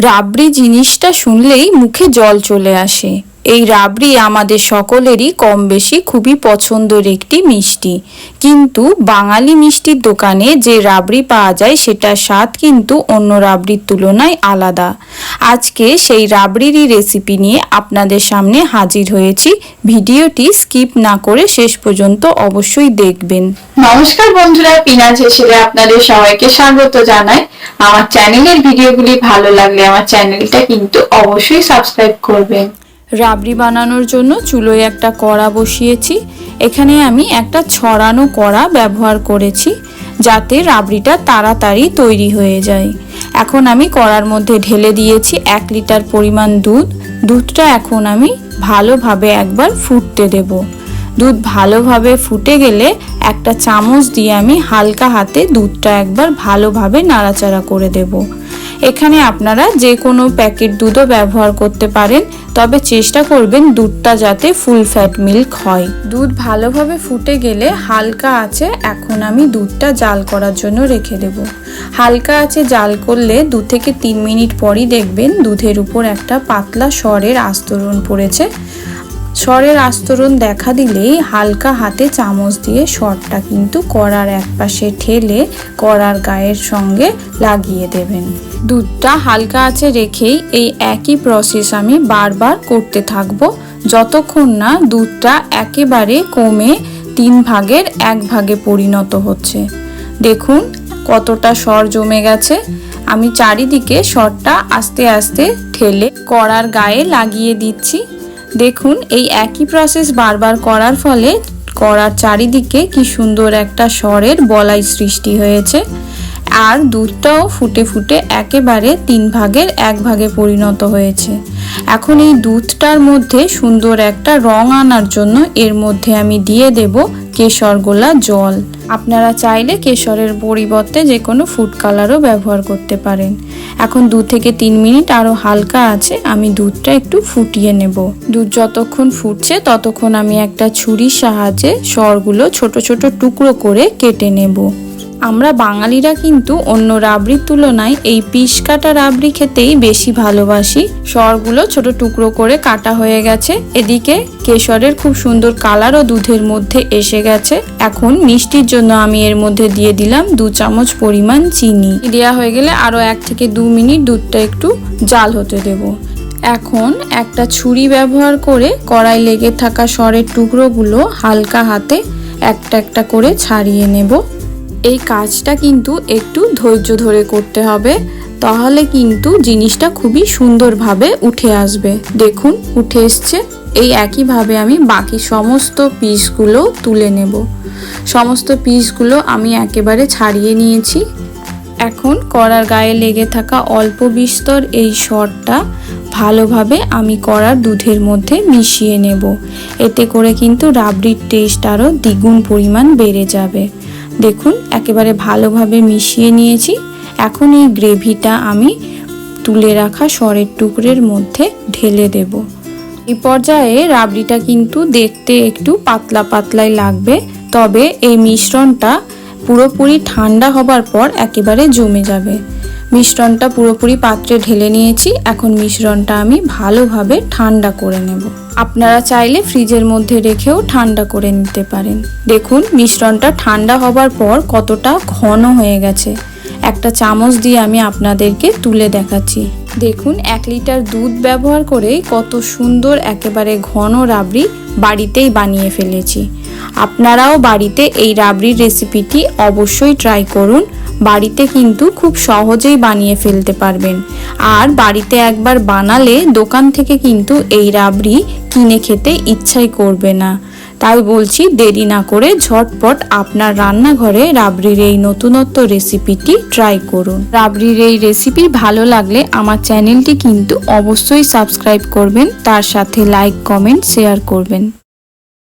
রাবড়ি জিনিসটা শুনলেই মুখে জল চলে আসে। এই রাবড়ি আমাদের সকলেরই কম বেশি খুবই পছন্দের একটি মিষ্টি। কিন্তু বাঙালি মিষ্টির দোকানে যে রাবড়ি পাওয়া যায় সেটার স্বাদ কিন্তু অন্য রাবড়ির তুলনায় আলাদা। আজকে সেই রাবড়িরই রেসিপি নিয়ে আপনাদের সামনে হাজির হয়েছি। ভিডিওটি স্কিপ না করে শেষ পর্যন্ত অবশ্যই দেখবেন। নমস্কার বন্ধুরা, পিনাজ হেসেলে আপনাদের সবাইকে স্বাগত জানাই। আমার চ্যানেলের ভিডিওগুলি ভালো লাগলে আমার চ্যানেলটা কিন্তু অবশ্যই সাবস্ক্রাইব করবেন। রাবড়ি বানানোর জন্য চুলোয় একটা কড়া বসিয়েছি। এখানে আমি একটা ছড়ানো কড়া ব্যবহার করেছি যাতে রাবড়িটা তাড়াতাড়ি তৈরি হয়ে যায়। এখন আমি কড়ার মধ্যে ঢেলে দিয়েছি এক লিটার পরিমাণ দুধ। দুধটা এখন আমি ভালোভাবে একবার ফুটতে দেব। দুধ ভালোভাবে ফুটে গেলে একটা চামচ দিয়ে আমি হালকা হাতে দুধটা একবার ভালোভাবে নাড়াচাড়া করে দেব। এখানে আপনারা যে কোনো প্যাকেট দুধও ব্যবহার করতে পারেন, তবে চেষ্টা করবেন দুধটা যাতে ফুল ফ্যাট মিল্ক হয়। দুধ ভালোভাবে ফুটে গেলে হালকা আছে, এখন আমি দুধটা জাল করার জন্য রেখে দেব। হালকা আছে জাল করলে দু থেকে তিন মিনিট পরই দেখবেন দুধের উপর একটা পাতলা স্বরের আস্তরণ পড়েছে। স্বরের আস্তরণ দেখা দিলেই হালকা হাতে চামচ দিয়ে স্বরটা কিন্তু কড়ার একপাশে ঠেলে কড়ার গায়ের সঙ্গে লাগিয়ে দেবেন। দুধটা হালকা আছে রেখেই এই একই প্রসেস আমি বারবার করতে থাকব। যতক্ষণ না দুধটা একেবারে কমে তিন ভাগের এক ভাগে পরিণত হচ্ছে। দেখুন কতটা স্বর জমে গেছে। আমি চারিদিকে স্বরটা আস্তে আস্তে ঠেলে কড়ার গায়ে লাগিয়ে দিচ্ছি। দেখুন, এই একই প্রসেস বারবার করার ফলে করার চারিদিকে কি সুন্দর একটা স্বরের বলাই সৃষ্টি হয়েছে। আর দুধটাও ফুটে ফুটে একেবারে তিন ভাগের এক ভাগে পরিণত হয়েছে। এখন এই দুধটার মধ্যে সুন্দর একটা রং আনার জন্য এর মধ্যে আমি দিয়ে দেব কেশর গোলা জল। আপনারা চাইলে কেশরের পরিবর্তে যে কোনো ফুড কালারও ব্যবহার করতে পারেন। এখন দু থেকে তিন মিনিট আরও হালকা আছে, আমি দুধটা একটু ফুটিয়ে নেব। দুধ যতক্ষণ ফুটছে ততক্ষণ আমি একটা ছুরির সাহায্যে সরগুলো ছোট ছোট টুকরো করে কেটে নেব। আমরা বাঙালিরা কিন্তু অন্য রাবড়ির তুলনায় এই পিস কাটা রাবড়ি খেতেই বেশি ভালোবাসি। সরগুলো ছোট টুকরো করে কাটা হয়ে গেছে। এদিকে কেশরের খুব সুন্দর কালারও দুধের মধ্যে এসে গেছে। এখন মিষ্টির জন্য আমি এর মধ্যে দিয়ে দিলাম দু চামচ পরিমাণ চিনি। দেওয়া হয়ে গেলে আরও এক থেকে দু মিনিট দুধটা একটু জাল হতে দেবো। এখন একটা ছুরি ব্যবহার করে কড়াই লেগে থাকা সরের টুকরোগুলো হালকা হাতে একটা একটা করে ছাড়িয়ে নেব। এই কাজটা কিন্তু একটু ধৈর্য ধরে করতে হবে। তাহলে কিন্তু জিনিসটা খুবই সুন্দরভাবে উঠে আসবে। দেখুন, উঠে এসছে। এই একইভাবে আমি বাকি সমস্ত পিসগুলো তুলে নেব। সমস্ত পিসগুলো আমি একেবারে ছাড়িয়ে নিয়েছি। এখন কড়ার গায়ে লেগে থাকা অল্প বিস্তর এই সরটা ভালোভাবে আমি কড়ার দুধের মধ্যে মিশিয়ে নেব। এতে করে কিন্তু রাবড়ির টেস্ট আরও দ্বিগুণ পরিমাণ বেড়ে যাবে। দেখুন, একেবারে ভালোভাবে মিশিয়ে নিয়েছি। এখন এই গ্রেভিটা আমি তুলে রাখা সরের টুকরের মধ্যে ঢেলে দেব। এই পর্যায়ে রাবড়িটা কিন্তু দেখতে একটু পাতলা পাতলাই লাগবে, তবে এই মিশ্রণটা পুরোপুরি ঠান্ডা হবার পর একেবারে জমে যাবে। মিশ্রণটা পুরোপুরি পাত্রে ঢেলে নিয়েছি। এখন মিশ্রণটা আমি ভালোভাবে ঠান্ডা করে নেব। আপনারা চাইলে ফ্রিজের মধ্যে রেখেও ঠান্ডা করে নিতে পারেন। দেখুন, মিশ্রণটা ঠান্ডা হবার পর কতটা ঘন হয়ে গেছে। একটা চামচ দিয়ে আমি আপনাদেরকে তুলে দেখাচ্ছি। দেখুন, এক লিটার দুধ ব্যবহার করেই কত সুন্দর একেবারে ঘন রাবড়ি বাড়িতেই বানিয়ে ফেলেছি। আপনারাও বাড়িতে এই রাবড়ির রেসিপিটি অবশ্যই ট্রাই করুন। বাড়িতে কিন্তু খুব সহজেই বানিয়ে ফেলতে পারবেন। আর বাড়িতে একবার বানালে দোকান থেকে কিন্তু এই রাবড়ি কিনে খেতে ইচ্ছাই করবে না। তাই বলছি দেরি না করে ঝটপট আপনার রান্নাঘরে রাবড়ির এই নতুনত্ব রেসিপিটি ট্রাই করুন। রাবড়ির এই রেসিপি ভালো লাগলে আমার চ্যানেলটি কিন্তু অবশ্যই সাবস্ক্রাইব করবেন, তার সাথে লাইক, কমেন্ট, শেয়ার করবেন।